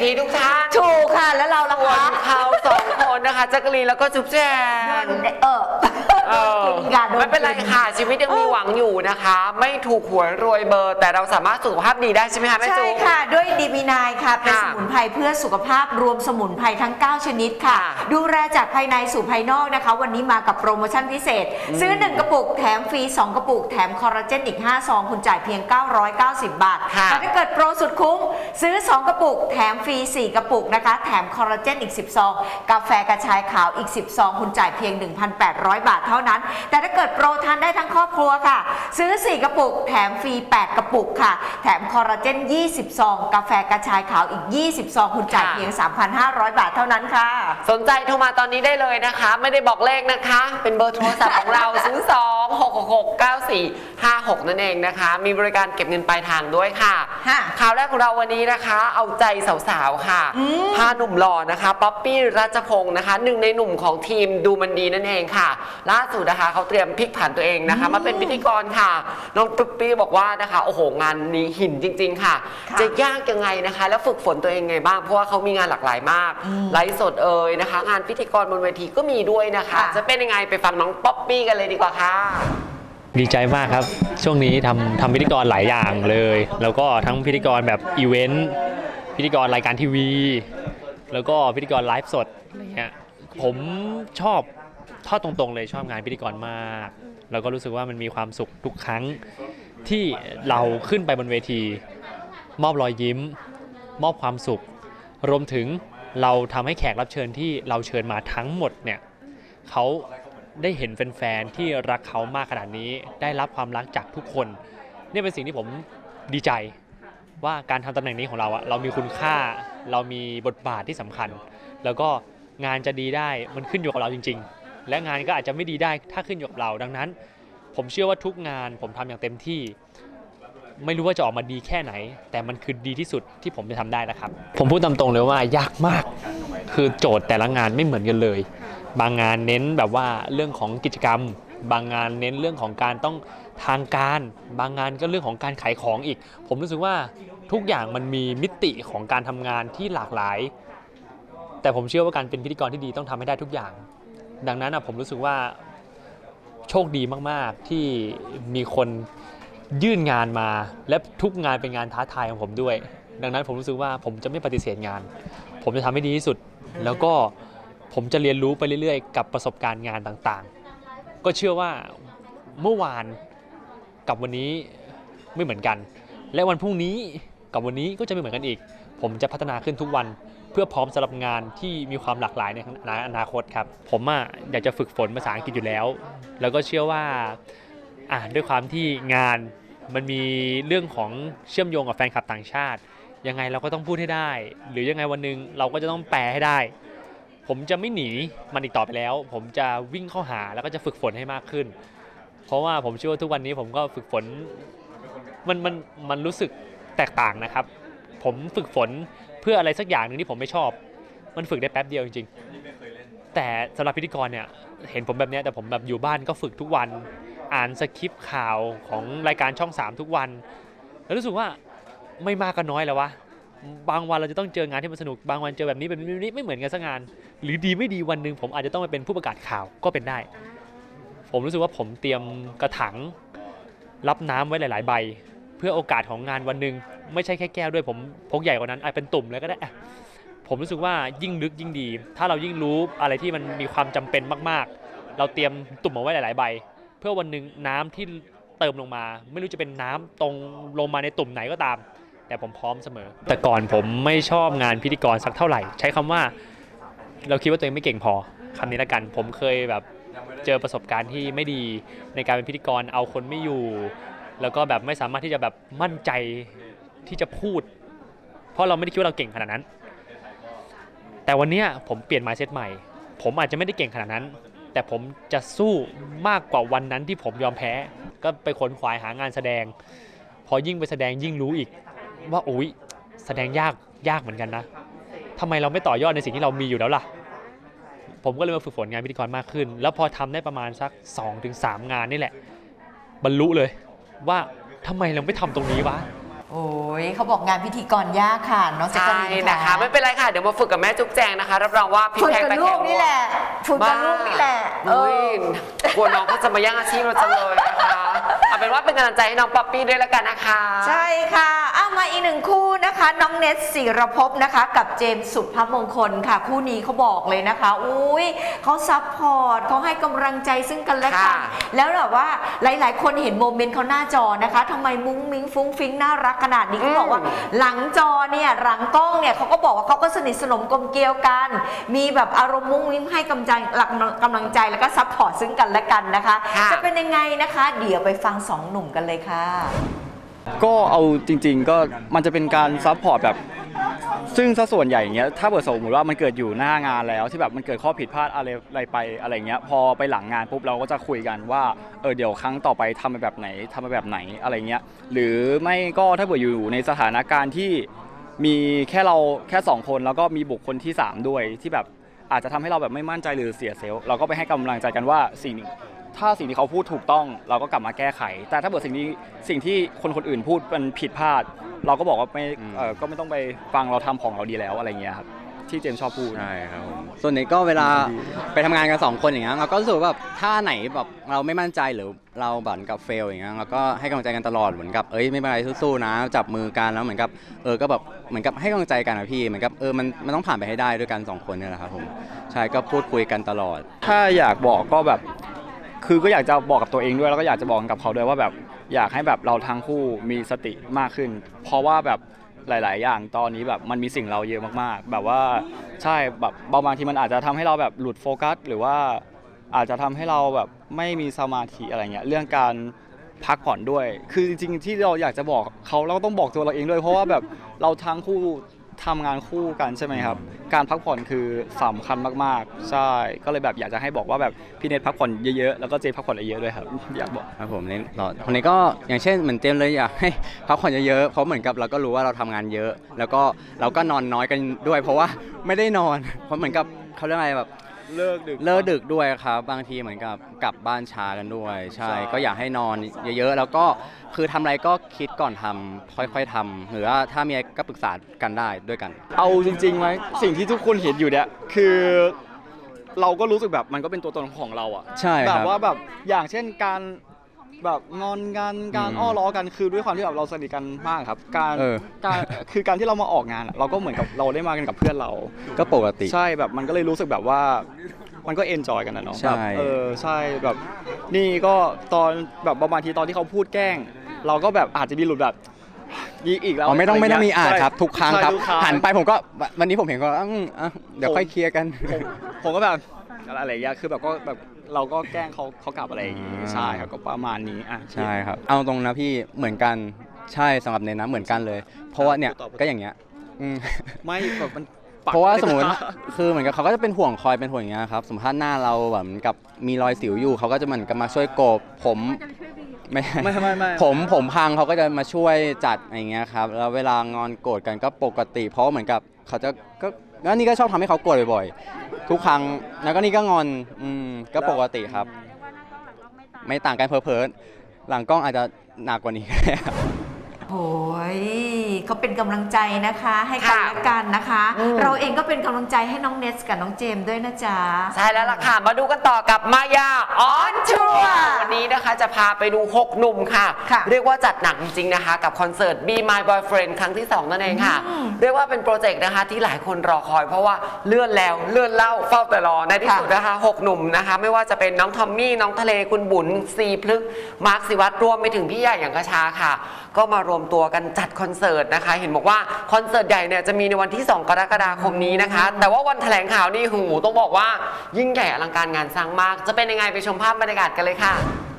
ทีทุกท่าน นนะคะแจักรีนแล้วก็จุ๊บแจงเออเออกินค่ะโดนไม่เป็นไรกิค่ะชีวิตยังมีหวังอยู่นะคะ ไม่ถูกหวยรวยเบอร์ แต่เราสามารถสุขภาพดีได้ใช่ไหมคะแม่ใช่จูค่ะ ด้วยดีมีนายค่ะ เป็นค่ะสมุนไพรเพื่อสุขภาพรวมสมุนไพรทั้ง 9 ชนิดค่ะค่ะ ดูแลจากภายในสู่ภายนอกนะคะ วันนี้มากับโปรโมชั่นพิเศษ ซื้อ 1 กระปุกแถมฟรี 2 กระปุกแถมคอลลาเจนอีก5ซองคุณจ่ายเพียง 990 บาทค่ะแต่ถ้าเกิดโปรสุดคุ้มซื้อ 2 กระปุกแถมฟรี 4 กระปุกนะคะ แถมคอลลาเจนอีก10ซองกาแฟกระชาายขาวอีก 10 ซอง คุณจ่ายเพียง 1,800 บาทเท่านั้น แต่ถ้าเกิดโปรทานได้ทั้งครอบครัวค่ะ ซื้อ 4 กระปุก แถมฟรี 8 กระปุกค่ะ แถมคอลลาเจน 20 ซอง กาแฟกระชายขาวอีก 20 ซอง คุณจ่ายเพียง 3,500 บาทเท่านั้นค่ะ สนใจโทรมาตอนนี้ได้เลยนะคะ ไม่ได้บอกเลขนะคะ เป็นเบอร์โทรศัพท์ของเรา 0 2 6 6 6 9 4 5 6 นั่นเองนะคะ มีบริการเก็บเงินปลายทางด้วยค่ะ ค่ะ ข่าวแรกของเราวันนี้นะคะ เอาใจสาวๆ ค่ะอืมพาหนุ่มหล่อนะคะป๊อปปี้ราชพงศ์นะคะหนึ่งในหนุ่มของทีมดูมันดีนั่นเองค่ะ ล่าสุดนะคะเขาเตรียมพลิกผันตัวเองนะคะ มาเป็นพิธีกรค่ะน้องป๊อปปี้บอกว่านะคะ โอ้โหงานนี้หินจริง ๆ ค่ะ ค่ะจะยากยังไงนะคะ แล้วฝึกฝนตัวเองไงบ้างเพราะว่าเขามีงานหลากหลายมากอืมไลฟ์สดเอ่ยนะคะ งานพิธีกรบนเวทีก็มีด้วยนะคะ ค่ะ จะเป็นยังไงไปฟังน้องป๊อปปี้กันเลยดีกว่าค่ะ ดีใจมากครับ ช่วงนี้ทำทำพิธีกรหลายอย่างเลย แล้วก็ทั้งพิธีกรแบบอีเวนต์พิธีกรรายการทีวี แล้วก็พิธีกรไลฟ์สดอะไรเงี้ยผมชอบทอดตรงๆ เลยชอบงานพิธีกรมาก แล้วก็รู้สึกว่ามันมีความสุขทุกครั้งที่เราขึ้นไปบนเวที มอบรอยยิ้ม มอบความสุข รวมถึงเราทำให้แขกรับเชิญที่เราเชิญมาทั้งหมดเนี่ยเขา ได้เห็นแฟนๆที่รักเขามากขนาดนี้ ได้รับความรักจากทุกคน นี่เป็นสิ่งที่ผมดีใจว่าการทำตำแหน่งนี้ของเราอะเรามีคุณค่า เรามีบทบาทที่สำคัญ แล้วก็งานจะดีได้มันขึ้นอยู่กับเราจริง ๆ และงานก็อาจจะไม่ดีได้ถ้าขึ้นอยู่กับเรา ดังนั้น ผมเชื่อว่าทุกงานผมทำอย่างเต็มที่ ไม่รู้ว่าจะออกมาดีแค่ไหน แต่มันคือดีที่สุดที่ผมจะทำได้นะครับ ผมพูดตามตรงเลยว่ายากมาก คือโจทย์แต่ละงานไม่เหมือนกันเลย บางงานเน้นแบบว่าเรื่องของกิจกรรม บางงานเน้นเรื่องของการต้องทางการ บางงานก็เรื่องของการขายของอีก ผมรู้สึกว่าทุกอย่างมันมีมิติของการทำงานที่หลากหลาย แต่ผมเชื่อว่าการเป็นพิธีกรที่ดีต้องทำให้ได้ทุกอย่าง ดังนั้นอะผมรู้สึกว่าโชคดีมาก ๆ ที่มีคนยื่นงานมา และทุกงานเป็นงานท้าทายของผมด้วย ดังนั้นผมรู้สึกว่าผมจะไม่ปฏิเสธงาน ผมจะทำให้ดีที่สุดแล้วก็ ผมจะเรียนรู้ไปเรื่อยๆ กับประสบการณ์งานต่างๆ ก็เชื่อว่าเมื่อวานกับวันนี้ไม่เหมือนกัน และวันพรุ่งนี้กับวันนี้ก็จะไม่เหมือนกันอีก ผมจะพัฒนาขึ้นทุกวันเพื่อพร้อมสำหรับงานที่มีความหลากหลายในอนาคตครับ ผมอะอยากจะฝึกฝนภาษาอังกฤษอยู่แล้ว แล้วก็เชื่อว่าอะด้วยความที่งานมันมีเรื่องของเชื่อมโยงกับแฟนคลับต่างชาติ ยังไงเราก็ต้องพูดให้ได้ หรือยังไงวันหนึ่งเราก็จะต้องแปลให้ได้ ผมจะไม่หนีมันอีกต่อไปแล้ว ผมจะวิ่งเข้าหาแล้วก็จะฝึกฝนให้มากขึ้น เพราะว่าผมเชื่อว่าทุกวันนี้ผมก็ฝึกฝนมันมันมันรู้สึกแตกต่างนะครับ ผมฝึกฝนเพื่ออะไรสักอย่างหนึ่งที่ผมไม่ชอบ มันฝึกได้แป๊บเดียวจริงๆแต่สำหรับพิธีกรเนี่ยเห็นผมแบบนี้แต่ผมแบบอยู่บ้านก็ฝึกทุกวัน อ่านสคริปต์ข่าวของรายการช่อง 3 ทุกวัน แล้วรู้สึกว่าไม่มากก็น้อยแล้ววะ บางวันเราจะต้องเจองานที่มันสนุกบางวันเจอแบบนี้แบบนี้แบบนี้ไม่เหมือนกันสักงาน หรือดีไม่ดีวันหนึ่งผมอาจจะต้องไปเป็นผู้ประกาศข่าวก็เป็นได้ ผมรู้สึกว่าผมเตรียมกระถังรับน้ำไว้หลาย ๆ ใบ เพื่อโอกาสของงานวันหนึ่งไม่ใช่แค่แก้วด้วยผมพกใหญ่กว่านั้นอาจเป็นตุ่มเลยก็ได้ผมรู้สึกว่ายิ่งลึกยิ่งดี ถ้าเรายิ่งรู้อะไรที่มันมีความจำเป็นมาก ๆ เราเตรียมตุ่มเอาไว้หลาย ๆ ใบ เพื่อวันหนึ่งน้ำที่เติมลงมา ไม่รู้จะเป็นน้ำตรงลงมาในตุ่มไหนก็ตาม แต่ผมพร้อมเสมอ แต่ก่อนผมไม่ชอบงานพิธีกรสักเท่าไหร่ ใช้คำว่าเราคิดว่าตัวเองไม่เก่งพอคำนี้ละกัน ผมเคยแบบเจอประสบการณ์ที่ไม่ดีในการเป็นพิธีกรเอาคนไม่อยู่ แล้วก็แบบไม่สามารถที่จะแบบมั่นใจที่จะพูด เพราะเราไม่ได้คิดว่าเราเก่งขนาดนั้น แต่วันนี้ผมเปลี่ยน mindset ใหม่ ผมอาจจะไม่ได้เก่งขนาดนั้น แต่ผมจะสู้มากกว่าวันนั้นที่ผมยอมแพ้ ก็ไปขนขวายหางานแสดง พอยิ่งไปแสดงยิ่งรู้อีก ว่าโอ้ยแสดงยากยากเหมือนกันนะทำไมเราไม่ต่อยอดในสิ่งที่เรามีอยู่แล้วล่ะ ผมก็เลยมาฝึกฝนงานพิธีกรมากขึ้น แล้วพอทำได้ประมาณสัก 2-3 งานนี่แหละ บรรลุเลยว่าทำไมเราไม่ทำตรงนี้วะโอ้ยเขาบอกงานพิธีกรยากค่ะน้องแจ๊กใช่กะลีนนะคะไม่เป็นไรค่ะ เดี๋ยวมาฝึกกับแม่จุ๊บแจงนะคะ รับรองว่าพี่ฝึกแพงกับตะลูแคกงนี่แหละฝึกกับลูกนี่แหละเออุ้ยอกลัวน้องเขาจะมาแย่งอาชีพเราจังเลยนะคะ เอาเป็นว่าเป็นกำลังใจให้น้องป๊อปปี้ด้วยแล้วกันนะคะ ใช่ค่ะเอามาอีกหนึ่งคู่นะคะ น้องเนทศิรภพนะคะ กับเจมส์สุภมงคลค่ะ คู่นี้เขาบอกเลยนะคะ อุ้ยเขาซัพพอร์ตเขาให้กำลังใจซึ่งกันและกัน ค่ะแล้วแบบว่าหลาย ๆ คนเห็นโมเมนต์เขาหน้าจอนะคะทำไมมุ้งมิ้งฟุ้งฟิ้งน่ารักขนาดนี้เขาบอกว่า หลังจอเนี่ย หลังกล้องเนี่ยเขาก็บอกว่าเขาก็สนิทสนมกลมเกลียวกัน มีแบบอารมณ์มุ้งมิ้งให้กำลังใจหลักกำลังใจแล้วก็ซัพพอร์ตซึ่งกันและกันนะคะ ค่ะ จะเป็นยังไงนะคะ เดี๋ยวไปฟังสองหนุ่มกันเลยค่ะ ก็เอาจริง ๆ ก็มันจะเป็นการซัพพอร์ตแบบ ซึ่งซะส่วนใหญ่อย่างเงี้ยถ้าเกิดสมมติว่ามันเกิดอยู่หน้างานแล้วที่แบบมันเกิดข้อผิดพลาดอะไรอะไรไปอะไรเงี้ยพอไปหลังงานปุ๊บเราก็จะคุยกันว่าเออเดี๋ยวครั้งต่อไปทำไปแบบไหนทำไปแบบไหนอะไรเงี้ยหรือไม่ก็ถ้าเกิดอยู่ในสถานการณ์ที่มีแค่เราแค่สองคนแล้วก็มีบุคคลที่สามด้วยที่แบบอาจจะทำให้เราแบบไม่มั่นใจหรือเสียเซลล์เราก็ไปให้กำลังใจกันว่าสิ่ง ถ้าสิ่งที่เขาพูดถูกต้องเราก็กลับมาแก้ไข แต่ถ้าเกิดสิ่งที่สิ่งที่คนคนอื่นพูดมันผิดพลาด เราก็บอกว่าไม่เออก็ไม่ต้องไปฟังเราทำของเราดีแล้วอะไรเงี้ยครับที่เจมส์ชอบพูด ใช่ครับผมส่วนนี้ก็เวลาไปทำงานกันสองคนอย่างเงี้ยเราก็รู้สึกว่าแบบถ้าไหนแบบเราไม่มั่นใจหรือเราบันกับเฟลอย่างเงี้ยเราก็ให้กำลังใจกันตลอดเหมือนกับเอ้ยไม่เป็นไรสู้ๆนะ จับมือกันแล้วเหมือนกับเออก็แบบเหมือนกับให้กำลังใจกันนะพี่เหมือนกับเออมันมันต้องผ่านไปให้ได้ด้วยกันสองคนเนี่ยแหละครับผมใช่ก็พูดคุยกันตลอด ถ้าอยากบอกก็แบบ คือก็อยากจะบอกกับตัวเองด้วยแล้วก็อยากจะบอกกับเขาด้วยว่าแบบอยากให้แบบเราทั้งคู่มีสติมากขึ้น เพราะว่าแบบหลาย ๆ อย่างตอนนี้แบบมันมีสิ่งเราเยอะมากๆ แบบว่าใช่แบบบางทีมันอาจจะทำให้เราแบบหลุดโฟกัส หรือว่าอาจจะทำให้เราแบบไม่มีสมาธิอะไรเงี้ยเรื่องการพักผ่อนด้วย คือจริง ๆ ที่เราอยากจะบอกเขาเราก็ต้องบอกตัวเราเองด้วย เพราะว่าแบบเราทั้งคู่ ทำงานคู่กันใช่ไหมครับ การพักผ่อนคือสำคัญมากๆ ใช่ ก็เลยแบบอยากจะให้บอกว่าแบบพี่เนทพักผ่อนเยอะๆ แล้วก็เจพักผ่อนเยอะๆด้วยครับ อยากบอกครับผมเนตอนคนนี้ก็อย่างเช่นเหมือนเจมเลยอยากให้พักผ่อนเยอะๆ เพราะเหมือนกับเราก็รู้ว่าเราทำงานเยอะ แล้วก็เราก็นอนน้อยกันด้วย เพราะว่าไม่ได้นอน เพราะเหมือนกับเขาเรียกอะไรแบบ เลิกดึกเลิกดึกด้วยครับ บางทีเหมือนกับกลับบ้านช้ากันด้วยใช่ใช่ ก็อยากให้นอนเยอะๆ แล้วก็คือทำอะไรก็คิดก่อนทำค่อยๆทำหรือว่าถ้ามีอะไรก็ปรึกษากันได้ด้วยกัน เอาจริงๆไหมสิ่งที่ทุกคนเห็นอยู่เนี่ยคือ เราก็รู้สึกแบบมันก็เป็นตัวตนของเราอะใช่แบครับบว่าแบบอย่างเช่นการ แบบงอนกันการอืมอ้อล้อกันคือด้วยความที่แบบเราสนิทกันมากครับ การเออ การคือการที่เรามาออกงานอะเราก็เหมือนกับเราได้มากันกับเพื่อนเรา ก็ปกติ ใช่แบบมันก็เลยรู้สึกแบบว่ามันก็เอนจอยกันนะเนาะใช่ แบบเออใช่แบบนี่ก็ตอนแบบบางทีตอนที่เขาพูดแกล้ง เราก็แบบอาจจะมีหลุดแบบยีอีกแล้วอ๋อไม่ต้องไม่ต้องมีอ่านใช่ครับทุกครั้งครับ ใช่ทุกครั้งหันไปผมก็วันนี้ผมเห็นก็อืมอะเดี๋ยวค่อยเคลียร์กัน ผมผมก็แบบอะไรอย่างเงี้ยคือแบบก็แบบ เราก็แกล้งเขาเขากลับอะไรอย่างงี้อ่าใช่ครับก็ประมาณนี้อะ ใช่ครับ เอาตรงนะพี่เหมือนกันใช่สำหรับเนยนะเหมือนกันเลย เพราะว่าเนี่ยก็อย่างเงี้ยอืม ไม่แบบมันปักเพราะว่าสมมติไได้คือเหมือนกับเขาก็จะเป็นห่วงคอยเป็นห่วงอย่างเงี้ยครับสมมติถ้าหน้าเราแบบเหมือนกับมีรอยสิวอยู่เขาก็จะเหมือนกับมาช่วยโกบผมไม่ไม่ไม่ไม่ผมผมพังเขาก็จะมาช่วยจัดอย่างเงี้ยครับแล้วเวลางอนโกรธกันก็ปกติ เพราะว่าเหมือนกับเขาจะก็ แล้วนี่ก็ชอบทำให้เขาโกรธบ่อยๆ ทุกครั้งแล้วก็นี่ก็งอนอืมก็ปกติครับไม่ต่างกันเพอเพอๆหลังกล้องอาจจะหนักกว่านี้ครับโอย เขาเป็นกำลังใจนะคะ ให้กันค่ะและกันนะคะอืมเราเองก็เป็นกำลังใจให้น้องเนสกับน้องเจมส์ด้วยนะจ๊ะ ใช่แล้วล่ะค่ะ มาดูกันต่อกับมายาออนทัวร์วันนี้นะคะจะพาไปดู 6 หนุ่มค่ะค่ะ เรียกว่าจัดหนักจริงๆนะคะ กับคอนเสิร์ต Be My Boyfriend ครั้งที่ 2 นั่นเองค่ะอืมเรียกว่าเป็นโปรเจกต์นะคะที่หลายคนรอคอย เพราะว่าเลื่อนแล้วเลื่อนเล่าเฝ้าแต่รอในที่ค่ะสุดนะคะ 6 หนุ่มนะคะ ไม่ว่าจะเป็นน้องทอมมี่น้องทะเลคุณบุญซีพลึกษ์มาร์คสิวัตรรวมไปถึงพี่ใหญ่อย่างกระชาค่ะ ก็มารวมตัวกันจัดคอนเสิร์ตนะคะ เห็นบอกว่าคอนเสิร์ตใหญ่เนี่ยจะมีในวันที่ 2 กรกฎาคมนี้นะคะ แต่ว่าวันแถลงข่าวนี่หูต้องบอกว่ายิ่งใหญ่อลังการงานสร้างมาก จะเป็นยังไงไปชมภาพบรรยากาศกันเลยค่ะและ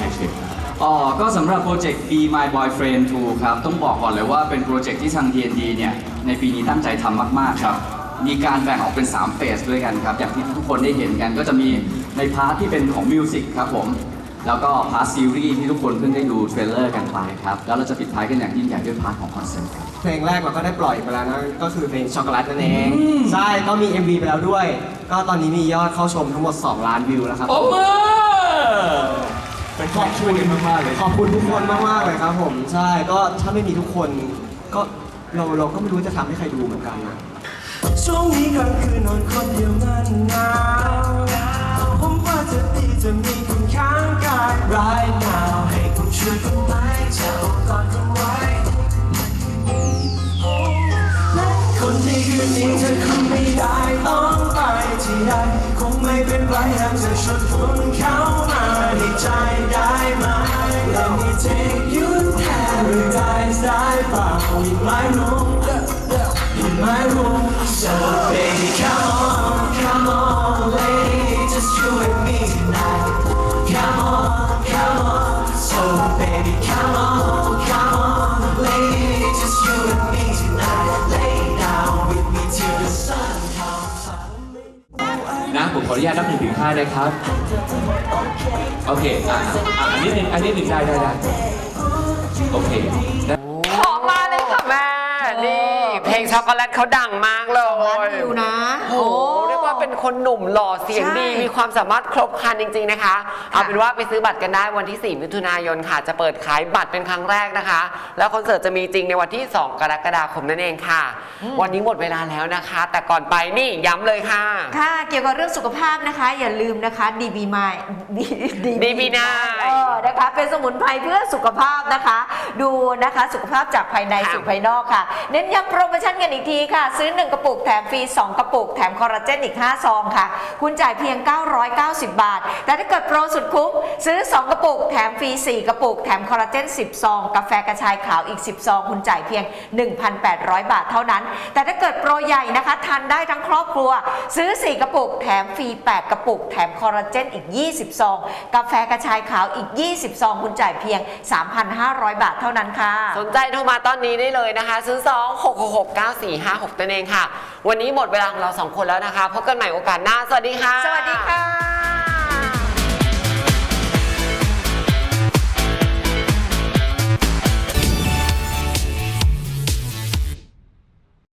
ไปมันเป็นยังไงคอนเซ็ปต์เป็นยังไงเชฟ อ๋อ ก็สำหรับโปรเจกต์ Be My Boyfriend 2 ครับ ต้องบอกก่อนเลยว่าเป็นโปรเจกต์ที่ทาง D&D เนี่ย ในปีนี้ตั้งใจทำมาก ๆ ครับ มีการแบ่งออกเป็น 3 เฟสด้วยกันครับ อย่างที่ทุกคนได้เห็นกันก็จะมีในพาร์ทที่เป็นของมิวสิกครับผม แล้วก็พาร์ทซีรีส์ที่ทุกคนเพิ่งได้ดูเทรลเลอร์กันไปครับ แล้วเราจะปิดท้ายกันอย่างยิ่งใหญ่ด้วยพาร์ทของคอนเสิร์ตครับ เพลงแรกเราก็ได้ปล่อยไปแล้วนะก็คือเพลงช็อกโกแลตนั่นเองใช่ก็มี MV ไปแล้วด้วย ก็ตอนนี้มียอดเข้าชมทั้งหมด 2 ล้านวิวแล้วครับ โอ้มือ เป็นขอบช่วยกันมากๆเลย ขอบคุณทุกคนมากๆเลยครับผม ใช่ ก็ถ้าไม่มีทุกคน ก็เราเราก็ไม่รู้จะทำให้ใครดูเหมือนกันนะช่วงนี้กลางคืนนอนคนเดียวมันหนาวผมว่าจะดีจะมีคุณข้างกาย right now ให้คุณช่วยกันไหมจะเอากอดกันไว้และคนในคืนนี้เธอคงไม่ได้ต้องไปที่ใดคงไม่เป็นไรหากเธอชวนคุณเข้ามา ใจได้ไหม Let me take you paradise ได้เปล่า in my room in my room. So baby, come on, come on, นุญาตนับหนึ่งถึงห้านะครับ โอเค อะอะอันนี้หนึ่งอันนี้หนึ่งได้ได้ได้โอเคได้ ขอมาเลยค่ะแม่ นี่ เพลงช็อกโกแลตเขาดังมากเลย คนหนุ่มหล่อเสียงดีใช่มีความสามารถครบครันจริง ๆนะคะ เอาเป็นว่าไปซื้อบัตรกันได้วันที่ 4 มิถุนายนค่ะ จะเปิดขายบัตรเป็นครั้งแรกนะคะ แล้วคอนเสิร์ตจะมีจริงในวันที่ 2 กรกฎาคมนั่นเองค่ะ วันนี้หมดเวลาแล้วนะคะ แต่ก่อนไปนี่ย้ำเลยค่ะ ค่ะ เกี่ยวกับเรื่องสุขภาพนะคะ อย่าลืมนะคะ DB ไม DB9 เออนะคะเป็นสมุนไพรเพื่อสุขภาพนะคะ ดูนะคะสุขภาพจากภายในค่ะสู่ภายนอกค่ะ เน้นย้ำโปรโมชั่นกันอีกทีค่ะ ซื้อ 1 กระปุกแถมฟรี2 กระปุกแถมคอลลาเจนอีก5ซองค่ะ คุณจ่ายเพียง 990 บาท แต่ถ้าเกิดโปรสุดคุ้มซื้อ 2 กระปุก แถมฟรี 4 กระปุก แถมคอลลาเจน 10 ซอง กาแฟกระชายขาวอีก 10 ซอง คุณจ่ายเพียง 1,800 บาทเท่านั้น แต่ถ้าเกิดโปรใหญ่นะคะทานได้ทั้งครอบครัว ซื้อ 4 กระปุก แถมฟรี 8 กระปุก แถมคอลลาเจนอีก 20 ซอง กาแฟกระชายขาวอีก 20 ซอง คุณจ่ายเพียง 3,500 บาทเท่านั้นค่ะ สนใจโทรมาตอนนี้ได้เลยนะคะ ซื้อ 2 6 6 6 9 4 5 6นั่นเองค่ะ วันนี้หมดเวลาของเราสองคนแล้วนะคะพบกันใหม่โอกาสหน้า สวัสดีค่ะ สวัสดีค่ะ